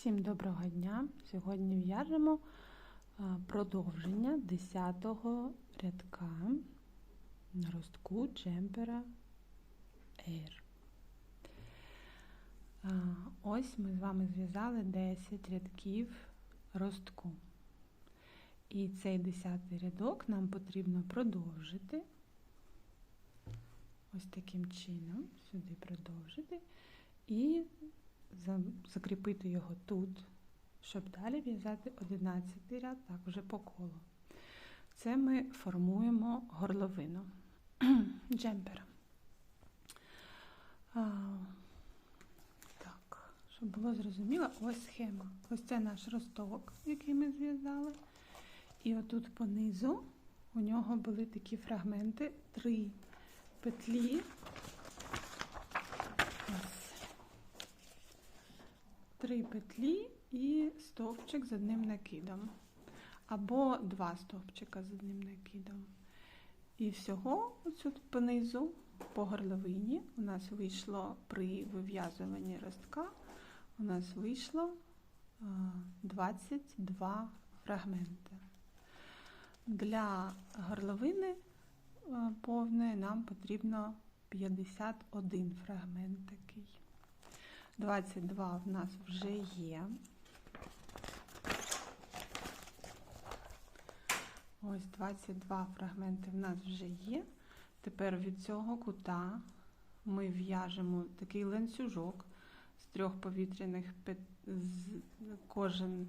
Всім доброго дня! Сьогодні в'яжемо продовження 10-го рядка на ростку джемпера Air. Ось ми з вами зв'язали 10 рядків ростку. І цей 10-й рядок нам потрібно продовжити. Ось таким чином, сюди продовжити. І закріпити його тут, щоб далі в'язати 11 ряд, так вже по колу. Це ми формуємо горловину джемпера. Так, щоб було зрозуміло, ось схема. Ось це наш росток, який ми зв'язали. І отут понизу у нього були такі фрагменти, три петлі. Ось три петлі і стовпчик з одним накидом. Або два стовпчика з одним накидом. І всього тут понизу, по горловині, у нас вийшло при вив'язуванні ростка, у нас вийшло 22 фрагменти. Для горловини повної нам потрібно 51 фрагмент такий. 22 в нас вже є. Ось 22 фрагменти в нас вже є. Тепер від цього кута ми в'яжемо такий ланцюжок з трьох повітряних з кожен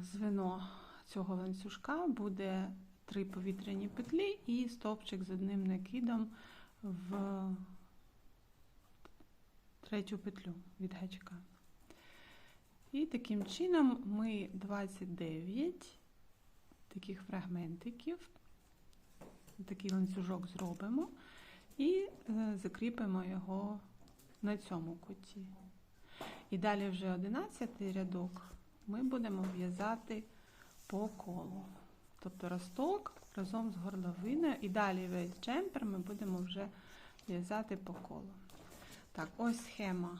звено цього ланцюжка буде три повітряні петлі і стовпчик з одним накидом в третю петлю від гачка. І таким чином ми 29 таких фрагментиків, такий ланцюжок зробимо і е, закріпимо його на цьому куті. І далі вже 11 рядок ми будемо в'язати по колу. Тобто росток разом з горловиною. І далі весь джемпер ми будемо вже в'язати по колу. Так, ось схема,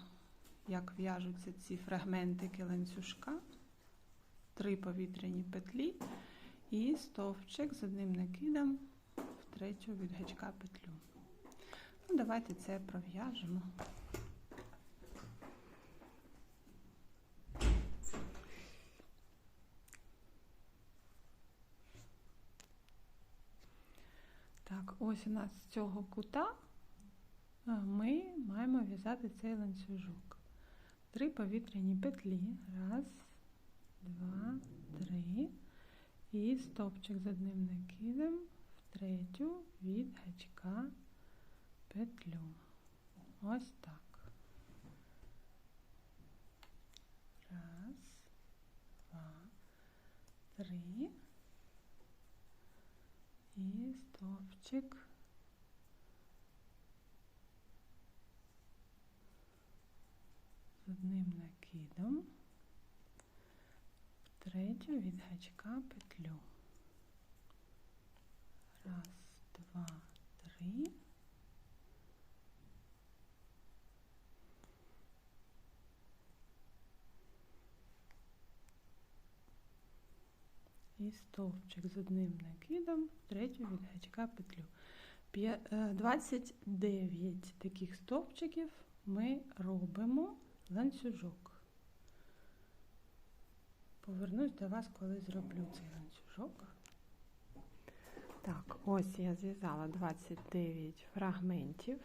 як в'яжуться ці фрагментики ланцюжка, три повітряні петлі і стовпчик з одним накидом в третю від гачка петлю. Ну, Давайте це пров'яжемо. Так, ось у нас з цього кута ми маємо в'язати цей ланцюжок. Три повітряні петлі. Раз, два, три. І стовпчик з одним накидом в третю від гачка петлю. Ось так. Раз, два, три стовпчик. З одним накидом в третю від гачка петлю. Раз, два, три. І стовпчик з одним накидом, третю від гачка петлю. 29 е, таких стовпчиків ми робимо ланцюжок. Повернусь до вас, коли зроблю цей ланцюжок. Так, ось я зв'язала 29 фрагментів,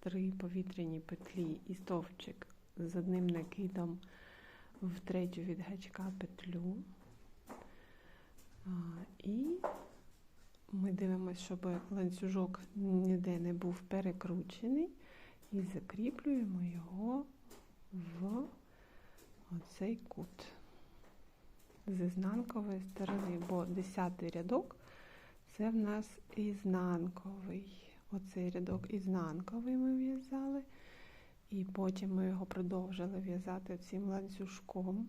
3 повітряні петлі і стовпчик з одним накидом в третю від гачка петлю. І ми дивимося, щоб ланцюжок ніде не був перекручений, і закріплюємо його в оцей кут з ізнанкової сторони, бо 10 рядок це в нас ізнанковий. Оцей рядок ізнанковий ми в'язали, і потім ми його продовжили в'язати цим ланцюжком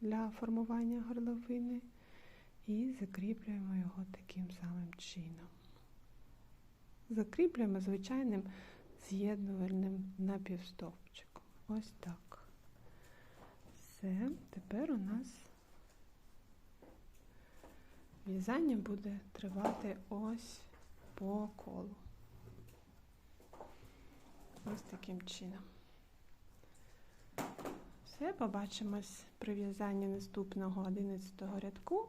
для формування горловини. І закріплюємо його таким самим чином. Закріплюємо звичайним з'єднувальним напівстовпчиком. Ось так. Все, тепер у нас в'язання буде тривати ось по колу. Ось таким чином. Все, побачимось при в'язанні наступного 11 рядку.